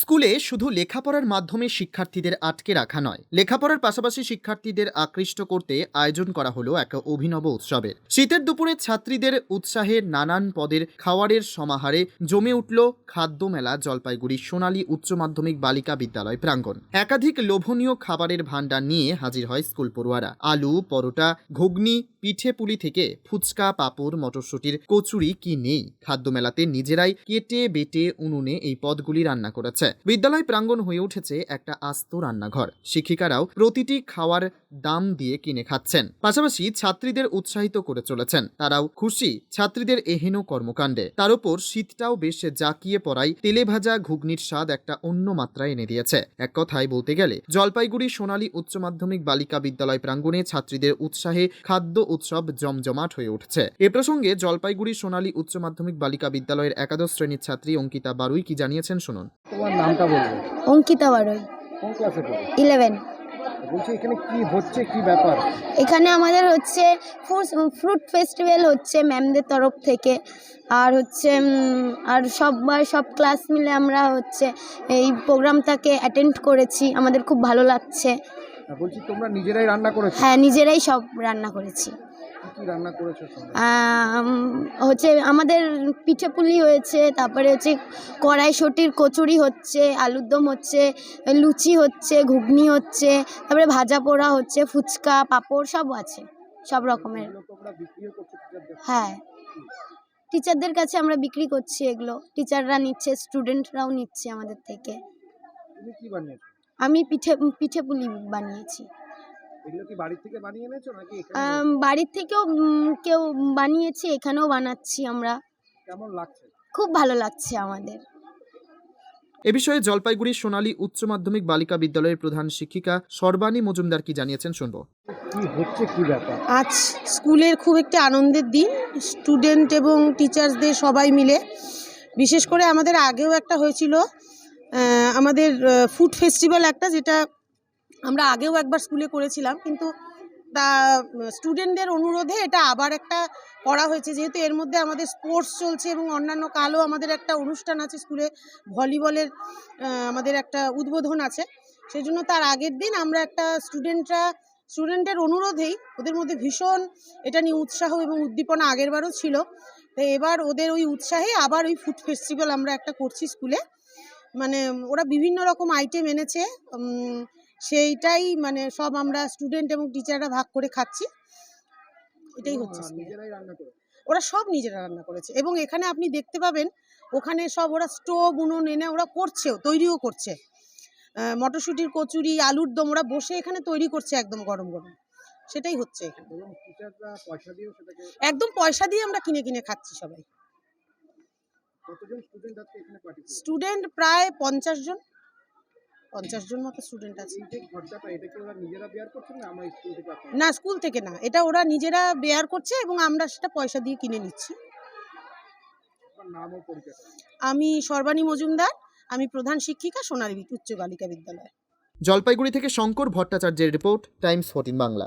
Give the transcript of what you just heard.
স্কুলে শুধু লেখাপড়ার মাধ্যমে শিক্ষার্থীদের আটকে রাখা নয়, লেখাপড়ার পাশাপাশি শিক্ষার্থীদের আকৃষ্ট করতে আয়োজন করা হলো এক অভিনব উৎসবের। শীতের দুপুরে ছাত্রীদের উৎসাহে নানান পদের খাওয়ারের সমাহারে জমে উঠল খাদ্য মেলা জলপাইগুড়ি সোনালী উচ্চ মাধ্যমিক বালিকা বিদ্যালয় প্রাঙ্গণ। একাধিক লোভনীয় খাবারের ভাণ্ডার নিয়ে হাজির হয় স্কুল পড়ুয়ারা। আলু, পরোটা, ঘুগনি, পিঠে পুলি থেকে ফুচকা, পাঁপড়, মটরশুটির কচুরি কি নেই? খাদ্য মেলাতে নিজেরাই কেটে বেটে উনুনে এই পদগুলি রান্না করেছে বিদ্যালয় প্রাঙ্গণ হয়ে উঠেছে একটা আস্ত রান্নাঘর। শিক্ষিকারাও প্রতিটি খাওয়ার দাম দিয়ে কিনে খাচ্ছেন। পাশাপাশি ছাত্রীদের উৎসাহিত করে চলেছেন। তারাও খুশি ছাত্রীদের এহেন কর্মকাণ্ডে। তার উপর শীতটাও বেশ জাকিয়ে পড়ায় তেলে ভাজা ঘুগনির স্বাদ একটা অন্য মাত্রায় এনে দিয়েছে। এক কথায় বলতে গেলে, জলপাইগুড়ি সোনালী উচ্চ মাধ্যমিক বালিকা বিদ্যালয় প্রাঙ্গণে ছাত্রীদের উৎসাহে খাদ্য উৎসব জমজমাট হয়ে উঠছে। এ প্রসঙ্গে জলপাইগুড়ি সোনালী উচ্চ মাধ্যমিক বালিকা বিদ্যালয়ের একাদশ শ্রেণির ছাত্রী অঙ্কিতা বারুই কি জানিয়েছেন শুনুন। তোমার নামটা অঙ্কিতা বারই। কোন ক্লাসে পড়ো? ইলেভেন বলছি এখানে কি হচ্ছে কি ব্যাপার? এখানে আমাদের হচ্ছে ফ্রুট ফেস্টিভ্যাল হচ্ছে ম্যামদের তরফ থেকে। আর হচ্ছে আর সববার সব ক্লাস মিলে আমরা হচ্ছে এই প্রোগ্রামটাকে অ্যাটেন্ড করেছি। আমাদের খুব ভালো লাগছে। বলছি তোমরা নিজেরাই রান্না করেছ? হ্যাঁ নিজেরাই সব রান্না করেছি। রান্না করেছ হচ্ছে আমাদের পিঠে পুলি হয়েছে তারপরে হচ্ছে কড়াইশুটির কচুরি হচ্ছে আলুর দম হচ্ছে লুচি হচ্ছে ঘুগনি হচ্ছে তারপরে ভাজা পোড়া হচ্ছে ফুচকা পাঁপড় সব আছে সব রকমের। হ্যাঁ। টিচারদের কাছে আমরা বিক্রি করছি এগুলো। টিচাররা নিচ্ছে স্টুডেন্টরাও নিচ্ছে আমাদের থেকে। আমি পিঠে পিঠে পুলি বানিয়েছি। এগুলো কি বাড়ি থেকে বানিয়ে এনেছো নাকি এখানে বাড়ির থেকেও কেউ বানিয়েছে এখানেও বানাচ্ছি আমরা। কেমন লাগছে? খুব ভালো লাগছে আমাদের। এ বিষয়ে জলপাইগুড়ি সোনালী উচ্চ মাধ্যমিক বালিকা বিদ্যালয়ের প্রধান শিক্ষিকা সর্বাণী মজুমদার কি জানিয়েছেন শুনব। হচ্ছে কি ব্যাপার? আজ স্কুলের খুব একটি আনন্দের দিন। স্টুডেন্ট এবং টিচার্সদের সবাই মিলে। বিশেষ করে আমাদের আগেও একটা হয়েছিল আমাদের ফুড ফেস্টিভ্যাল একটা যেটা আমরা আগেও একবার স্কুলে করেছিলাম, কিন্তু তা স্টুডেন্টদের অনুরোধে এটা আবার একটা করা হয়েছে, যেহেতু এর মধ্যে আমাদের স্পোর্টস চলছে এবং অন্যান্য কালও আমাদের একটা অনুষ্ঠান আছে স্কুলে ভলিবলের আমাদের একটা উদ্বোধন আছে সেই জন্য তার আগের দিন আমরা একটা স্টুডেন্টরা স্টুডেন্টের অনুরোধেই ওদের মধ্যে ভীষণ এটা নিয়ে উৎসাহ এবং উদ্দীপনা আগেরবারও ছিল, তো এবার ওদের ওই উৎসাহে আবার ওই ফুড ফেস্টিভ্যাল আমরা একটা করছি স্কুলে মানে ওরা বিভিন্ন রকম আইটেম এনেছে সেইটাই মানে সব আমরা স্টুডেন্ট এবং টিচাররা ভাগ করে খাচ্ছি। এটাই হচ্ছে করো ওরা সব নিজেরা রান্না করেছে এবং এখানে আপনি দেখতে পাবেন ওখানে সব ওরা স্টোভ উনুন এনে ওরা করছেও তৈরিও করছে। মটরশুঁটির কচুরি আলুর দম ওরা বসে এখানে তৈরি করছে একদম গরম গরম। সেটাই হচ্ছে একদম পয়সা দিয়ে আমরা কিনে কিনে খাচ্ছি সবাই। স্টুডেন্ট প্রায় পঞ্চাশ জন। পঞ্চাশ জন মতো স্টুডেন্ট আছে। এই যে খরচাটা এটা কি ওরা নিজেরা বেয়ার করছেন না স্কুল থেকে না স্কুল থেকে না। এটা ওরা নিজেরা বেয়ার করছে এবং আমরা সেটা পয়সা দিয়ে কিনে নিচ্ছি। আপনার নাম ও পরিচয় আমি সর্বাণী মজুমদার আমি প্রধান শিক্ষিকা সোনালী উচ্চ বালিকা বিদ্যালয়। জলপাইগুড়ি থেকে শঙ্কর ভট্টাচার্যের রিপোর্ট টাইমস ফোর্টিন বাংলা।